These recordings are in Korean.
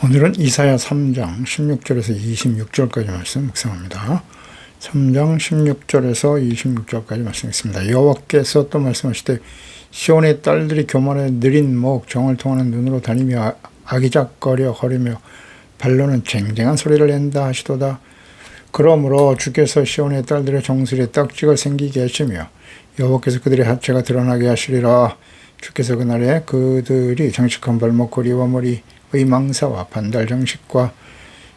오늘은 이사야 3장 16절에서 26절까지 말씀 묵상합니다. 3장 16절에서 26절까지 말씀했습니다. 여호와께서 또 말씀하시되 시온의 딸들이 교만에 느린 목 정을 통하는 눈으로 다니며 아- 아기작거려 거리며 발로는 쟁쟁한 소리를 낸다 하시도다. 그러므로 주께서 시온의 딸들의 정수리에 떡지가 생기게 하시며 여호와께서 그들의 하체가 드러나게 하시리라. 주께서 그날에 그들이 장식한 발목 고리와 머리 의망사와 반달 장식과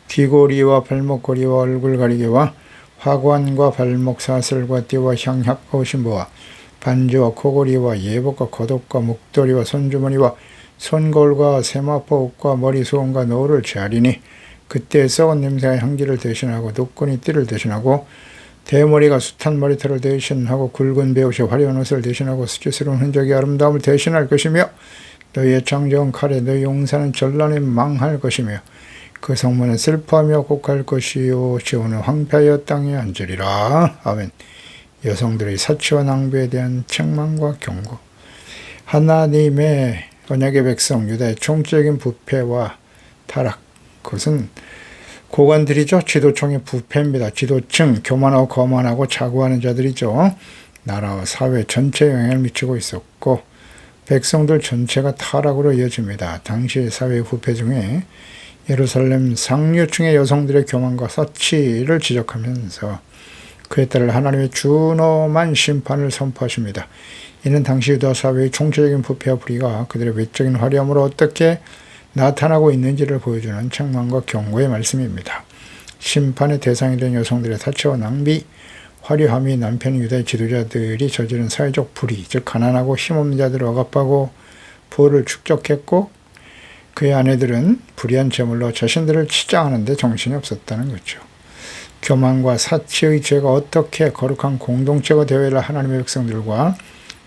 귀고리와 발목고리와 얼굴 가리개와 화관과 발목 사슬과 띠와 향약과 오신보와 반지와 코고리와 예복과 겉옷과 목도리와 손주머니와 손골과 세마포옷과 머리 수건과 노를 재하리니 그때 썩은 냄새가 향기를 대신하고 독군이 띠를 대신하고 대머리가 숱한 머리털을 대신하고 굵은 배옷이 화려한 옷을 대신하고 수치스러운 흔적이 아름다움을 대신할 것이며 너희의 창조한 칼에 너희 용사는 전란에 망할 것이며 그 성문은 슬퍼하며 곡할 것이요. 시온은 황폐하여 땅에 앉으리라. 아멘. 여성들의 사치와 낭비에 대한 책망과 경고. 하나님의 언약의 백성 유다의 총적인 부패와 타락. 그것은 고관들이죠. 지도층의 부패입니다. 지도층 교만하고 거만하고 자고하는 자들이죠. 나라와 사회 전체에 영향을 미치고 있었고 백성들 전체가 타락으로 이어집니다. 당시 사회 부패 중에 예루살렘 상류층의 여성들의 교만과 사치를 지적하면서 그에 따라 하나님의 준엄한 심판을 선포하십니다. 이는 당시 유다 사회의 총체적인 부패와 불의가 그들의 외적인 화려함으로 어떻게 나타나고 있는지를 보여주는 책망과 경고의 말씀입니다. 심판의 대상이 된 여성들의 사치와 낭비, 화려함이 남편 유다의 지도자들이 저지른 사회적 불의, 즉 가난하고 힘없는 자들을 억압하고 부를 축적했고 그의 아내들은 불의한 제물로 자신들을 치장하는데 정신이 없었다는 거죠. 교만과 사치의 죄가 어떻게 거룩한 공동체가 되어야 하나님의 백성들과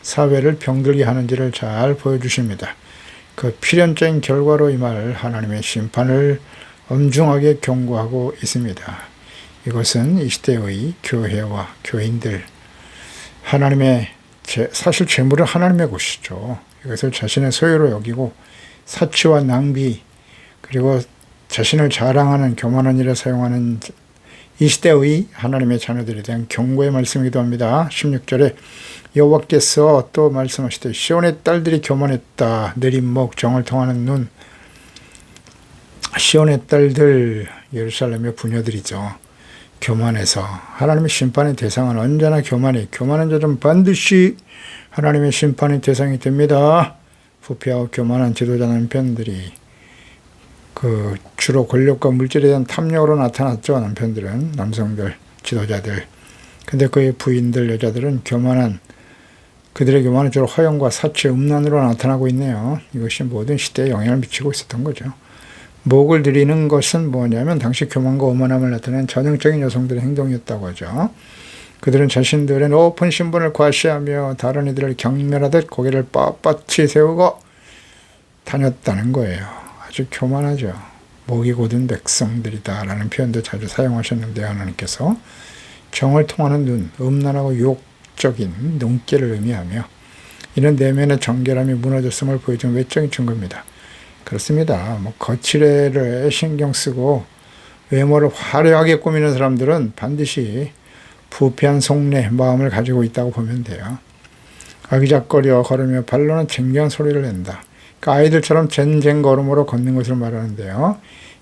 사회를 병들게 하는지를 잘 보여주십니다. 그 필연적인 결과로 임할 하나님의 심판을 엄중하게 경고하고 있습니다. 이것은 이 시대의 교회와 교인들 하나님의 제, 사실 재물은 하나님의 것이죠. 이것을 자신의 소유로 여기고 사치와 낭비 그리고 자신을 자랑하는 교만한 일에 사용하는 이 시대의 하나님의 자녀들에 대한 경고의 말씀이기도 합니다. 16절에 여호와께서 또 말씀하시되 시온의 딸들이 교만했다. 내린 목 정을 통하는 눈 시온의 딸들 예루살렘의 부녀들이죠. 교만해서 하나님의 심판의 대상은 언제나 교만이 교만한 자들은 반드시 하나님의 심판의 대상이 됩니다. 부패하고 교만한 지도자 남편들이 그 주로 권력과 물질에 대한 탐욕으로 나타났죠. 남편들은 남성들 지도자들. 근데 그의 부인들 여자들은 교만한 그들의 교만은 주로 허영과 사치 음란으로 나타나고 있네요. 이것이 모든 시대에 영향을 미치고 있었던 거죠. 목을 들이는 것은 뭐냐면 당시 교만과 오만함을 나타내는 전형적인 여성들의 행동이었다고 하죠. 그들은 자신들의 높은 신분을 과시하며 다른 이들을 경멸하듯 고개를 빳빳이 세우고 다녔다는 거예요. 아주 교만하죠. 목이 곧은 백성들이다 라는 표현도 자주 사용하셨는데 하나님께서 정을 통하는 눈, 음란하고 유혹적인 눈길을 의미하며 이는 내면의 정결함이 무너졌음을 보여주는 외적인 증거입니다. 그렇습니다. 뭐 거칠애를 신경 쓰고 외모를 화려하게 꾸미는 사람들은 반드시 부패한 속내 마음을 가지고 있다고 보면 돼요. 아기작거려 걸으며 발로는 쟁쟁한 소리를 낸다. 그러니까 아이들처럼 쟁쟁 걸음으로 걷는 것을 말하는데요.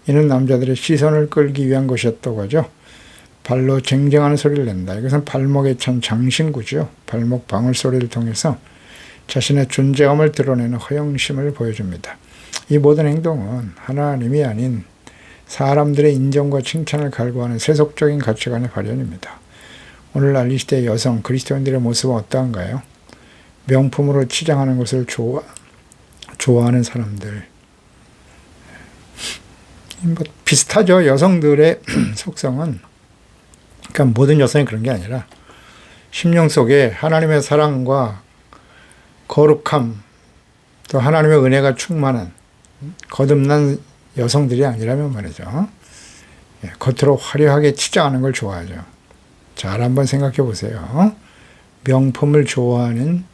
이는 남자들의 시선을 끌기 위한 것이었다고 하죠. 발로 쟁쟁하는 소리를 낸다. 이것은 발목에 찬 장신구죠. 발목 방울 소리를 통해서 자신의 존재감을 드러내는 허영심을 보여줍니다. 이 모든 행동은 하나님이 아닌 사람들의 인정과 칭찬을 갈구하는 세속적인 가치관의 발현입니다. 오늘날 이 시대 여성 그리스도인들의 모습은 어떠한가요? 명품으로 치장하는 것을 좋아, 좋아하는 사람들. 뭐 비슷하죠. 여성들의 속성은. 그러니까 모든 여성이 그런 게 아니라 심령 속에 하나님의 사랑과 거룩함, 또 하나님의 은혜가 충만한 거듭난 여성들이 아니라면 말이죠. 예, 겉으로 화려하게 치장하는 걸 좋아하죠. 잘 한번 생각해 보세요. 명품을 좋아하는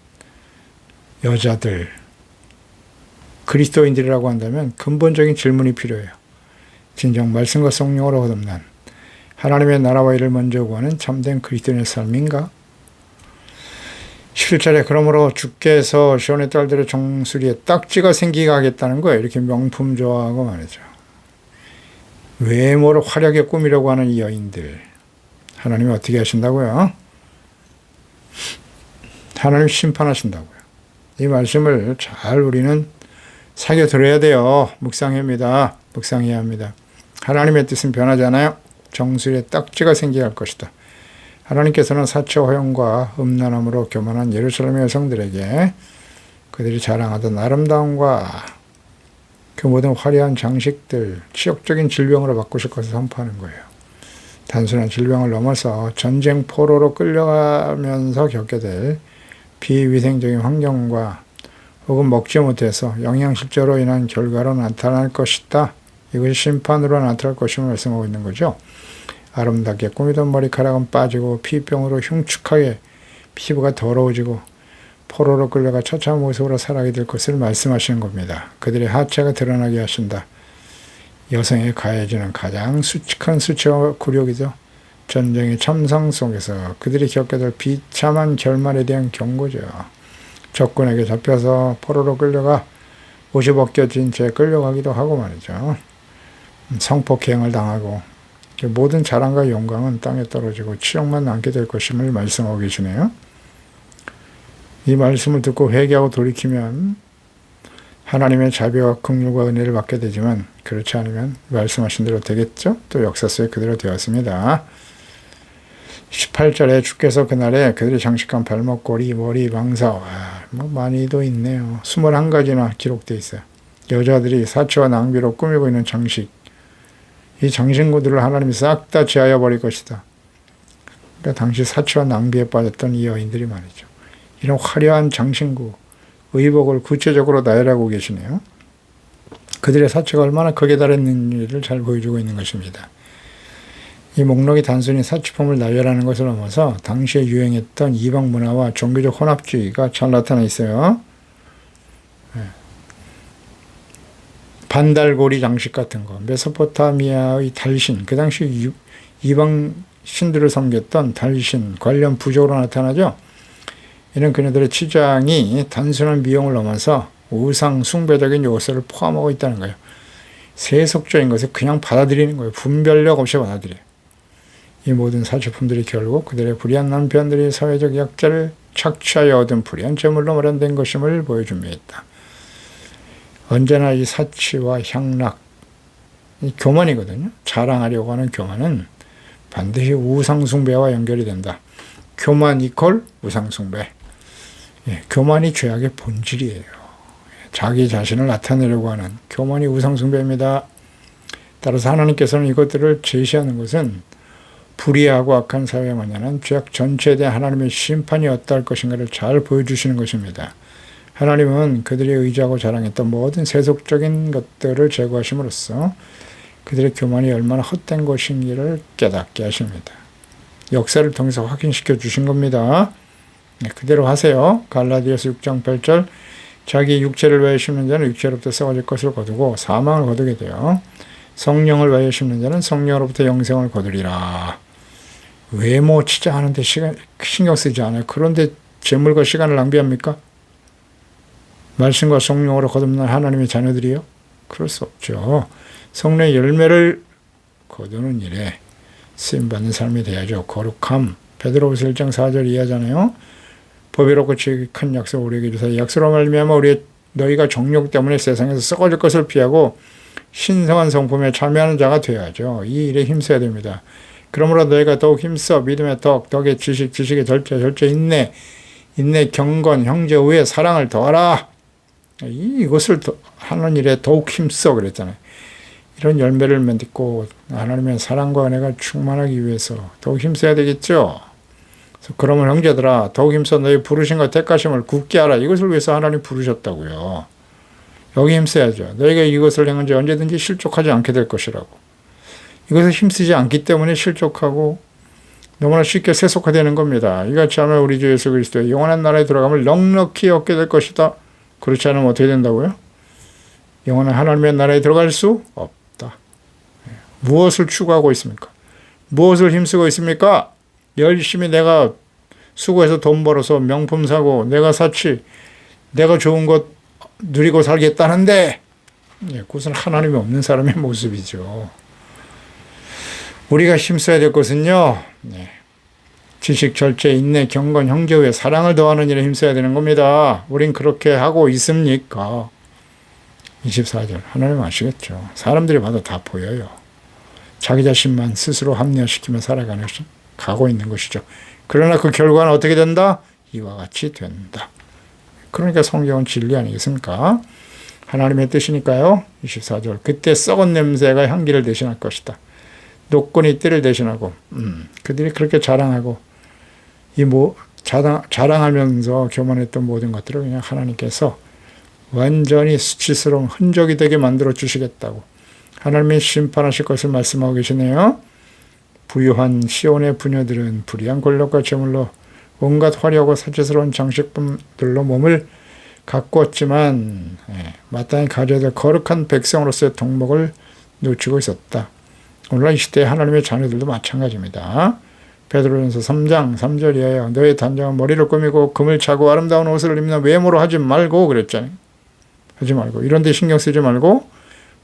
여자들, 그리스도인들이라고 한다면 근본적인 질문이 필요해요. 진정 말씀과 성령으로 거듭난 하나님의 나라와 일을 먼저 구하는 참된 그리스도인의 삶인가? 11절에 그러므로 주께서 시온의 딸들의 정수리에 딱지가 생기게 하겠다는 거예요. 이렇게 명품 좋아하고 말이죠. 외모를 화려하게 꾸미려고 하는 이 여인들. 하나님이 어떻게 하신다고요? 하나님 심판하신다고요. 이 말씀을 잘 우리는 사겨 들어야 돼요. 묵상합니다. 묵상해야 합니다. 하나님의 뜻은 변하잖아요. 정수리에 딱지가 할 것이다. 하나님께서는 사체 허용과 음란함으로 교만한 예루살렘 여성들에게 그들이 자랑하던 아름다움과 그 모든 화려한 장식들, 치욕적인 질병으로 바꾸실 것을 선포하는 거예요. 단순한 질병을 넘어서 전쟁 포로로 끌려가면서 겪게 될 비위생적인 환경과 혹은 먹지 못해서 영양실조로 인한 결과로 나타날 것이다. 이것이 심판으로 나타날 것임을 말씀하고 있는 거죠. 아름답게 꾸미던 머리카락은 빠지고 피병으로 흉측하게 피부가 더러워지고 포로로 끌려가 처참한 모습으로 살아가게 될 것을 말씀하시는 겁니다. 그들의 하체가 드러나게 하신다. 여성의 가해지는 가장 수칙한 수치와 굴욕이죠. 전쟁의 참상 속에서 그들이 겪게 될 비참한 결말에 대한 경고죠. 적군에게 잡혀서 포로로 끌려가 옷이 벗겨진 채 끌려가기도 하고 말이죠. 성폭행을 당하고 모든 자랑과 영광은 땅에 떨어지고 치욕만 남게 될 것임을 말씀하고 계시네요. 이 말씀을 듣고 회개하고 돌이키면 하나님의 자비와 긍휼과 은혜를 받게 되지만 그렇지 않으면 말씀하신 대로 되겠죠? 또 역사 속에 그대로 되었습니다. 18절에 주께서 그날에 그들이 장식한 발목, 꼬리, 머리, 망사, 와, 뭐 많이도 있네요. 21가지나 기록되어 있어요. 여자들이 사치와 낭비로 꾸미고 있는 장식. 이 장신구들을 하나님이 싹 다 제하여 버릴 것이다. 그러니까 당시 사치와 낭비에 빠졌던 이 여인들이 말이죠. 이런 화려한 장신구, 의복을 구체적으로 나열하고 계시네요. 그들의 사치가 얼마나 극에 달했는지를 잘 보여주고 있는 것입니다. 이 목록이 단순히 사치품을 나열하는 것을 넘어서 당시에 유행했던 이방 문화와 종교적 혼합주의가 잘 나타나 있어요. 반달고리 장식 같은 거, 메소포타미아의 달신, 그 당시 이방 신들을 섬겼던 달신 관련 부족으로 나타나죠. 이는 그녀들의 치장이 단순한 미용을 넘어서 우상 숭배적인 요소를 포함하고 있다는 거예요. 세속적인 것을 그냥 받아들이는 거예요. 분별력 없이 받아들여요. 이 모든 사치품들이 결국 그들의 불의한 남편들이 사회적 약자를 착취하여 얻은 불의한 재물로 마련된 것임을 보여줍니다. 언제나 이 사치와 향락, 이 교만이거든요. 자랑하려고 하는 교만은 반드시 우상숭배와 연결이 된다. 교만 이퀄 우상숭배. 예, 교만이 죄악의 본질이에요. 자기 자신을 나타내려고 하는 교만이 우상숭배입니다. 따라서 하나님께서는 이것들을 제시하는 것은 불의하고 악한 사회에 만연한 죄악 전체에 대한 하나님의 심판이 어떠할 것인가를 잘 보여주시는 것입니다. 하나님은 그들이 의지하고 자랑했던 모든 세속적인 것들을 제거하심으로써 그들의 교만이 얼마나 헛된 것인지를 깨닫게 하십니다. 역사를 통해서 확인시켜 주신 겁니다. 네, 그대로 하세요. 갈라디아서 6장 8절 자기 육체를 위하여 심는 자는 육체로부터 썩어질 것을 거두고 사망을 거두게 돼요. 성령을 위하여 심는 자는 성령으로부터 영생을 거두리라. 외모 치자 하는데 시간 신경 쓰지 않아요. 그런데 재물과 시간을 낭비합니까? 말씀과 성령으로 거듭난 하나님의 자녀들이요? 그럴 수 없죠. 성령의 열매를 거두는 일에 쓰임받는 삶이 돼야죠. 거룩함. 베드로후서 1장 4절 이하잖아요. 법이롭고 큰 약속 우리에게 주사 약속으로 말미암아 우리 너희가 정욕 때문에 세상에서 썩어질 것을 피하고 신성한 성품에 참여하는 자가 되어야죠. 이 일에 힘써야 됩니다. 그러므로 너희가 더욱 힘써 믿음의 덕, 덕의 지식, 지식의 절제, 절제 인내, 인내 경건, 형제 우애, 사랑을 더하라. 이것을 하는 일에 더욱 힘써 그랬잖아요. 이런 열매를 맺고 하나님의 사랑과 은혜가 충만하기 위해서 더욱 힘써야 되겠죠. 그러면 형제들아 더욱 힘써 너희 부르신과 택하심을 굳게 하라. 이것을 위해서 하나님 부르셨다고요. 여기 힘써야죠. 너희가 이것을 행한 지 언제든지 실족하지 않게 될 것이라고. 이것을 힘쓰지 않기 때문에 실족하고 너무나 쉽게 세속화되는 겁니다. 이같이 하면 우리 주 예수 그리스도의 영원한 나라에 들어가면 넉넉히 얻게 될 것이다. 그렇지 않으면 어떻게 된다고요? 영원한 하나님의 나라에 들어갈 수 없다. 예. 무엇을 추구하고 있습니까? 무엇을 힘쓰고 있습니까? 열심히 내가 수고해서 돈 벌어서 명품 사고 내가 사치 내가 좋은 것 누리고 살겠다는데 예, 그것은 하나님이 없는 사람의 모습이죠. 우리가 힘써야 될 것은요. 예, 지식, 절제, 인내, 경건, 형제의 사랑을 더하는 일에 힘써야 되는 겁니다. 우린 그렇게 하고 있습니까? 24절 하나님 아시겠죠. 사람들이 봐도 다 보여요. 자기 자신만 스스로 합리화시키며 살아가는 것이 가고 있는 것이죠. 그러나 그 결과는 어떻게 된다? 이와 같이 된다. 그러니까 성경은 진리 아니겠습니까? 하나님의 뜻이니까요. 24절 그때 썩은 냄새가 향기를 대신할 것이다. 노끈이 띠를 대신하고 음, 그들이 그렇게 자랑하고 이 뭐 자랑, 자랑하면서 교만했던 모든 것들을 그냥 하나님께서 완전히 수치스러운 흔적이 되게 만들어 주시겠다고 하나님이 심판하실 것을 말씀하고 계시네요. 부유한 시온의 부녀들은 불의한 권력과 재물로 온갖 화려하고 사치스러운 장식품들로 몸을 가꾸었지만 예, 마땅히 가져야 될 거룩한 백성으로서의 덕목을 놓치고 있었다. 오늘날 이 시대의 하나님의 자녀들도 마찬가지입니다. 베드로전서 3장 3절이에요. 너의 단장은 머리를 꾸미고 금을 차고 아름다운 옷을 입는 외모로 하지 말고 그랬잖아요. 하지 말고 이런 데 신경 쓰지 말고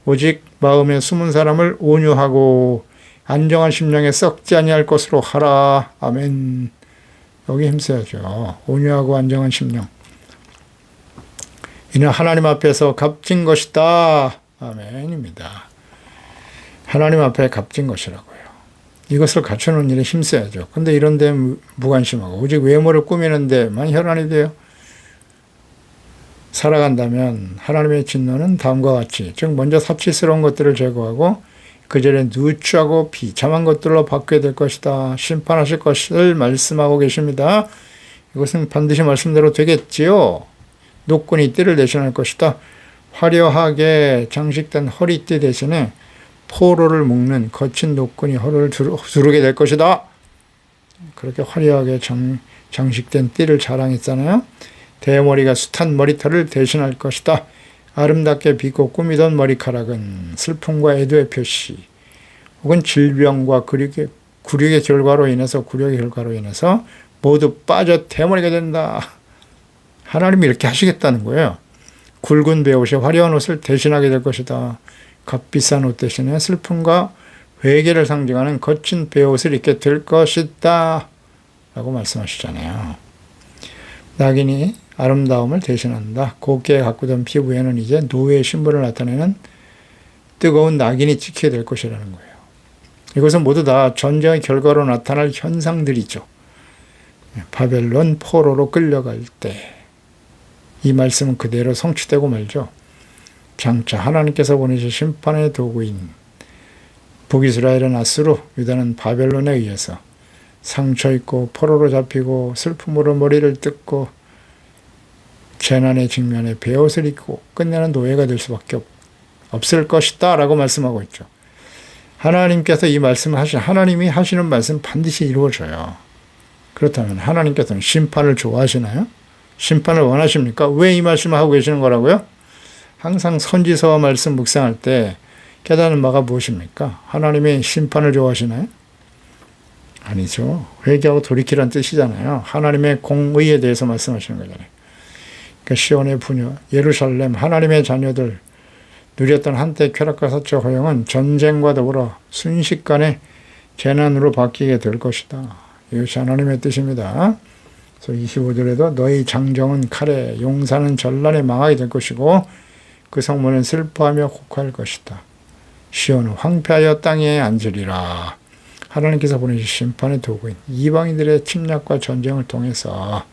오직 마음에 숨은 사람을 온유하고 안정한 심령에 썩지 아니할 것으로 하라. 아멘. 여기 힘써야죠. 온유하고 안정한 심령. 이는 하나님 앞에서 값진 것이다. 아멘입니다. 하나님 앞에 값진 것이라고요. 이것을 갖추는 일에 힘써야죠. 근데 이런 데 무관심하고 오직 외모를 꾸미는 데만 혈안이 돼요. 살아간다면 하나님의 진노는 다음과 같이 즉 먼저 사치스러운 것들을 제거하고 그 전에 누추하고 비참한 것들로 바뀌게 될 것이다. 심판하실 것을 말씀하고 계십니다. 이것은 반드시 말씀대로 되겠지요. 노끈이 띠를 대신할 것이다. 화려하게 장식된 허리띠 대신에 포로를 묶는 거친 노끈이 허리를 두르게 될 것이다. 그렇게 화려하게 장, 장식된 띠를 자랑했잖아요. 대머리가 숱한 머리털을 대신할 것이다. 아름답게 빗고 꾸미던 머리카락은 슬픔과 애도의 표시, 혹은 질병과 굴욕의, 굴욕의 결과로 인해서 굴욕의 결과로 인해서 모두 빠져 대머리가 된다. 하나님이 이렇게 하시겠다는 거예요. 굵은 배옷이 화려한 옷을 대신하게 될 것이다. 값비싼 옷 대신에 슬픔과 회개를 상징하는 거친 배옷을 입게 될 것이다. 라고 말씀하시잖아요. 낙인이 아름다움을 대신한다. 곱게 가꾸던 피부에는 이제 노예의 신분을 나타내는 뜨거운 낙인이 찍히게 될 것이라는 거예요. 이것은 모두 다 전쟁의 결과로 나타날 현상들이죠. 바벨론 포로로 끌려갈 때 이 말씀은 그대로 성취되고 말죠. 장차 하나님께서 보내신 심판의 도구인 북이스라엘은 아수르, 유다는 바벨론에 의해서 상처 입고 포로로 잡히고 슬픔으로 머리를 뜯고 재난의 직면에 베옷을 입고 끝내는 노예가 될 수밖에 없을 것이다 라고 말씀하고 있죠. 하나님께서 이 말씀을 하시 하나님이 하시는 말씀 반드시 이루어져요. 그렇다면 하나님께서는 심판을 좋아하시나요? 심판을 원하십니까? 왜 이 말씀을 하고 계시는 거라고요? 항상 선지서와 말씀 묵상할 때 깨닫는 바가 무엇입니까? 하나님의 심판을 좋아하시나요? 아니죠. 회개하고 돌이키라는 뜻이잖아요. 하나님의 공의에 대해서 말씀하시는 거잖아요. 그 시온의 부녀, 예루살렘, 하나님의 자녀들 누렸던 한때 쾌락과 사적 허영은 전쟁과 더불어 순식간에 재난으로 바뀌게 될 것이다. 이것이 하나님의 뜻입니다. 그래서 25절에도 너희 장정은 칼에, 용사는 전란에 망하게 될 것이고 그 성문은 슬퍼하며 곡할 것이다. 시온은 황폐하여 땅에 앉으리라. 하나님께서 보내신 심판의 도구인 이방인들의 침략과 전쟁을 통해서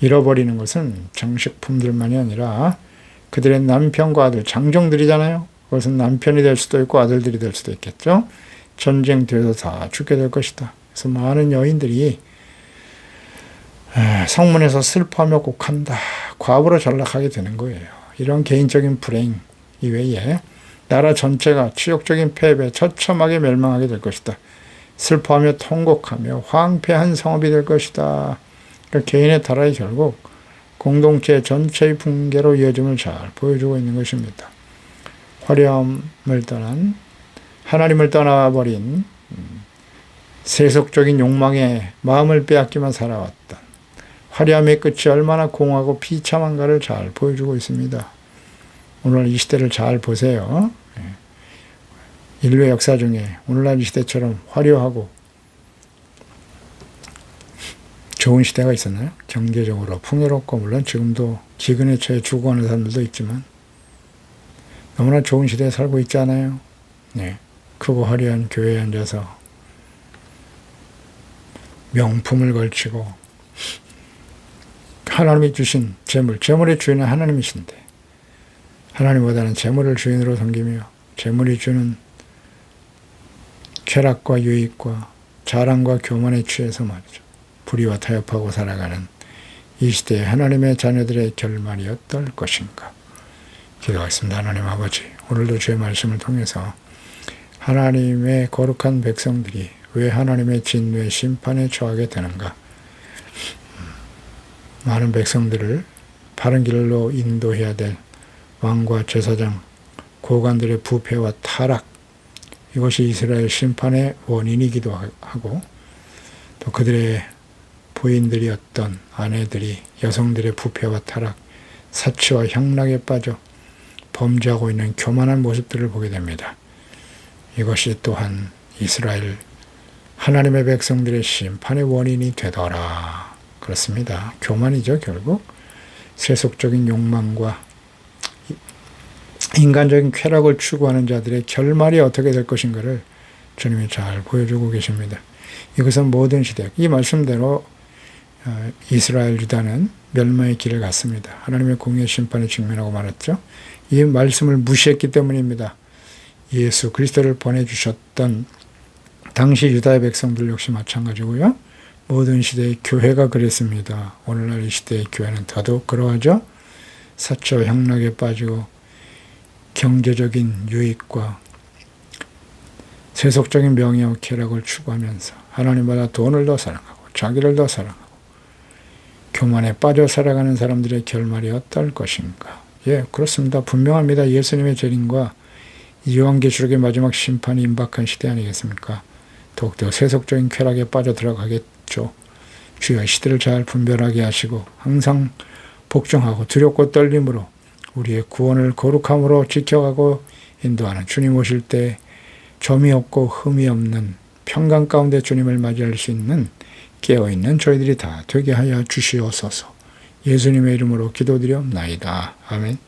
잃어버리는 것은 장식품들만이 아니라 그들의 남편과 아들, 장정들이잖아요. 그것은 남편이 될 수도 있고 아들들이 될 수도 있겠죠. 전쟁터에서 다 죽게 될 것이다. 그래서 많은 여인들이 성문에서 슬퍼하며 곡한다. 과부로 전락하게 되는 거예요. 이런 개인적인 불행 이외에 나라 전체가 치욕적인 패배, 처참하게 멸망하게 될 것이다. 슬퍼하며 통곡하며 황폐한 성업이 될 것이다. 그러니까 개인의 타락이 결국 공동체 전체의 붕괴로 이어짐을 잘 보여주고 있는 것입니다. 화려함을 떠난 하나님을 떠나버린 음, 세속적인 욕망에 마음을 빼앗기만 살아왔던 화려함의 끝이 얼마나 공하고 비참한가를 잘 보여주고 있습니다. 오늘 이 시대를 잘 보세요. 예. 인류의 역사 중에 오늘날 이 시대처럼 화려하고 좋은 시대가 있었나요? 경제적으로 풍요롭고 물론 지금도 기근에 처해 죽어가는 사람들도 있지만 너무나 좋은 시대에 살고 있지 않아요? 네. 크고 화려한 교회에 앉아서 명품을 걸치고 하나님이 주신 재물, 재물의 주인은 하나님이신데 하나님보다는 재물을 주인으로 섬기며 재물이 주는 쾌락과 유익과 자랑과 교만에 취해서 말이죠. 불의와 타협하고 살아가는 이 시대의 하나님의 자녀들의 결말이 어떨 것인가. 기도하겠습니다. 하나님 아버지, 오늘도 주의 말씀을 통해서 하나님의 거룩한 백성들이 왜 하나님의 진노의 심판에 처하게 되는가. 많은 백성들을 바른 길로 인도해야 될 왕과 제사장, 고관들의 부패와 타락, 이것이 이스라엘 심판의 원인이기도 하고, 또 그들의 부인들이었던 아내들이 여성들의 부패와 타락, 사치와 향락에 빠져 범죄하고 있는 교만한 모습들을 보게 됩니다. 이것이 또한 이스라엘 하나님의 백성들의 심판의 원인이 되더라. 그렇습니다. 교만이죠, 결국. 세속적인 욕망과 인간적인 쾌락을 추구하는 자들의 결말이 어떻게 될 것인가를 주님이 잘 보여주고 계십니다. 이것은 모든 시대, 이 말씀대로 어, 이스라엘 유다는 멸망의 길을 갔습니다. 하나님의 공의 심판에 직면하고 말았죠. 이 말씀을 무시했기 때문입니다. 예수 그리스도를 보내주셨던 당시 유다의 백성들 역시 마찬가지고요. 모든 시대의 교회가 그랬습니다. 오늘날 이 시대의 교회는 더더욱 그러하죠. 사처 향락에 빠지고 경제적인 유익과 세속적인 명예와 쾌락을 추구하면서 하나님보다 돈을 더 사랑하고 자기를 더 사랑하고 교만에 빠져 살아가는 사람들의 결말이 어떨 것인가? 예, 그렇습니다. 분명합니다. 예수님의 재림과 요한계시록의 마지막 심판이 임박한 시대 아니겠습니까? 더욱더 세속적인 쾌락에 빠져 들어가 겠죠. 주여 시대를 잘 분별하게 하시고 항상 복종하고 두렵고 떨림으로 우리의 구원을 거룩함으로 지켜가고 인도하는 주님 오실 때 점이 없고 흠이 없는 평강 가운데 주님을 맞이할 수 있는 깨어있는 저희들이 다 되게 하여 주시옵소서. 예수님의 이름으로 기도드렸나이다. 아멘.